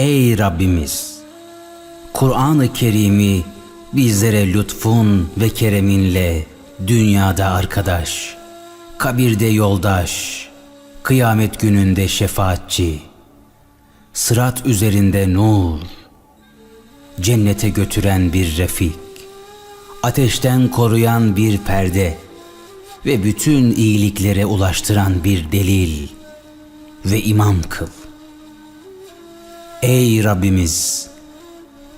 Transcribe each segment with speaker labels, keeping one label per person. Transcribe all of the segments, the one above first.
Speaker 1: Ey Rabbimiz! Kur'an-ı Kerim'i bizlere lütfun ve kereminle dünyada arkadaş, kabirde yoldaş, kıyamet gününde şefaatçi, sırat üzerinde nur, cennete götüren bir refik, ateşten koruyan bir perde ve bütün iyiliklere ulaştıran bir delil ve imam kıl. Ey Rabbimiz!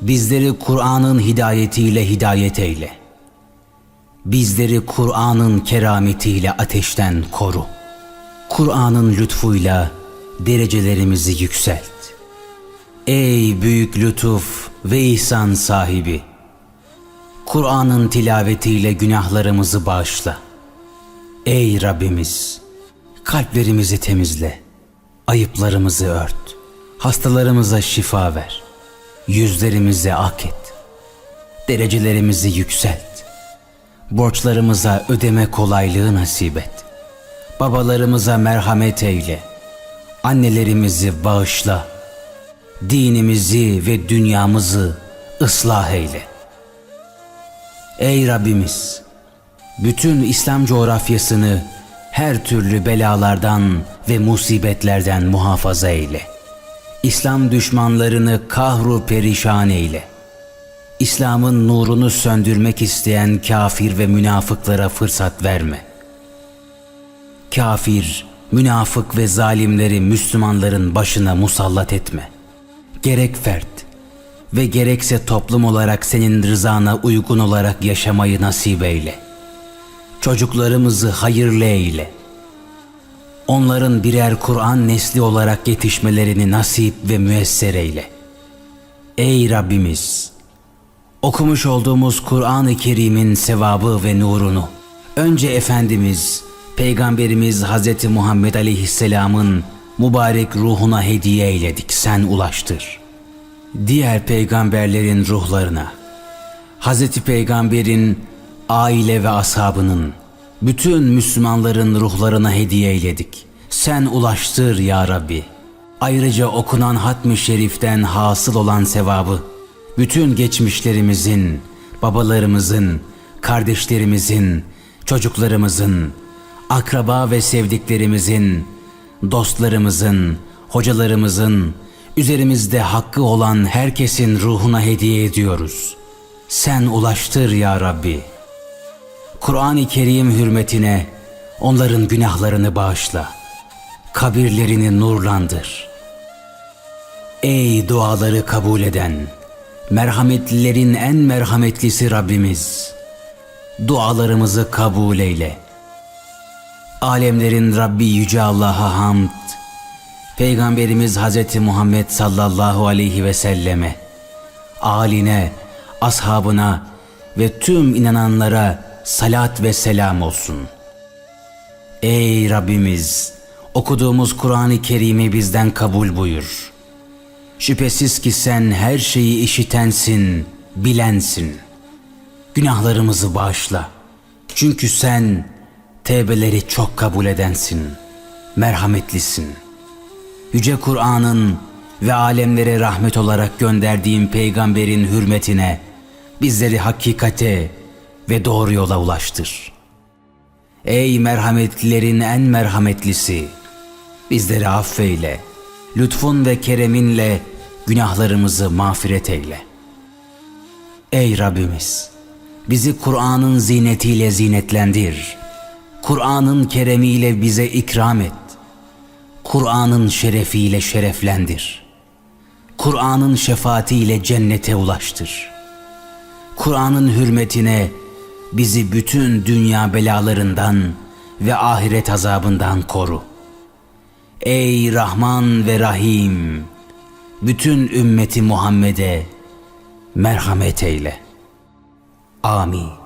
Speaker 1: Bizleri Kur'an'ın hidayetiyle hidayet eyle. Bizleri Kur'an'ın kerametiyle ateşten koru. Kur'an'ın lütfuyla derecelerimizi yükselt. Ey büyük lütuf ve ihsan sahibi! Kur'an'ın tilavetiyle günahlarımızı bağışla. Ey Rabbimiz! Kalplerimizi temizle. Ayıplarımızı ört. Hastalarımıza şifa ver. Yüzlerimize ak et. Derecelerimizi yükselt. Borçlarımıza ödeme kolaylığı nasip et. Babalarımıza merhamet eyle. Annelerimizi bağışla. Dinimizi ve dünyamızı ıslah eyle. Ey Rabbimiz! Bütün İslam coğrafyasını her türlü belalardan ve musibetlerden muhafaza eyle. İslam düşmanlarını kahru perişan eyle. İslam'ın nurunu söndürmek isteyen kafir ve münafıklara fırsat verme. Kafir, münafık ve zalimleri Müslümanların başına musallat etme. Gerek fert ve gerekse toplum olarak senin rızana uygun olarak yaşamayı nasip eyle. Çocuklarımızı hayırlı eyle. Onların birer Kur'an nesli olarak yetişmelerini nasip ve müesser eyle. Ey Rabbimiz! Okumuş olduğumuz Kur'an-ı Kerim'in sevabı ve nurunu önce Efendimiz, Peygamberimiz Hz. Muhammed Aleyhisselam'ın mübarek ruhuna hediye eyledik. Sen ulaştır. Diğer peygamberlerin ruhlarına, Hz. Peygamber'in aile ve ashabının, bütün Müslümanların ruhlarına hediye eyledik. Sen ulaştır ya Rabbi. Ayrıca okunan hatmi şeriften hasıl olan sevabı, bütün geçmişlerimizin, babalarımızın, kardeşlerimizin, çocuklarımızın, akraba ve sevdiklerimizin, dostlarımızın, hocalarımızın, üzerimizde hakkı olan herkesin ruhuna hediye ediyoruz. Sen ulaştır ya Rabbi. Kur'an-ı Kerim hürmetine onların günahlarını bağışla. Kabirlerini nurlandır. Ey duaları kabul eden, merhametlilerin en merhametlisi Rabbimiz, dualarımızı kabul eyle. Alemlerin Rabbi Yüce Allah'a hamd, Peygamberimiz Hz. Muhammed sallallahu aleyhi ve selleme, aline, ashabına ve tüm inananlara salat ve selam olsun. Ey Rabbimiz! Okuduğumuz Kur'an-ı Kerim'i bizden kabul buyur. Şüphesiz ki sen her şeyi işitensin, bilensin. Günahlarımızı bağışla. Çünkü sen tevbeleri çok kabul edensin, merhametlisin. Yüce Kur'an'ın ve alemlere rahmet olarak gönderdiğin peygamberin hürmetine bizleri hakikate ve doğru yola ulaştır. Ey merhametlilerin en merhametlisi, bizleri affeyle, lütfun ve kereminle günahlarımızı mağfiret eyle. Ey Rabbimiz, bizi Kur'an'ın zinetiyle zinetlendir. Kur'an'ın keremiyle bize ikram et. Kur'an'ın şerefiyle şereflendir. Kur'an'ın şefaatiyle cennete ulaştır. Kur'an'ın hürmetine bizi bütün dünya belalarından ve ahiret azabından koru. Ey Rahman ve Rahim! Bütün ümmeti Muhammed'e merhamet eyle. Amin.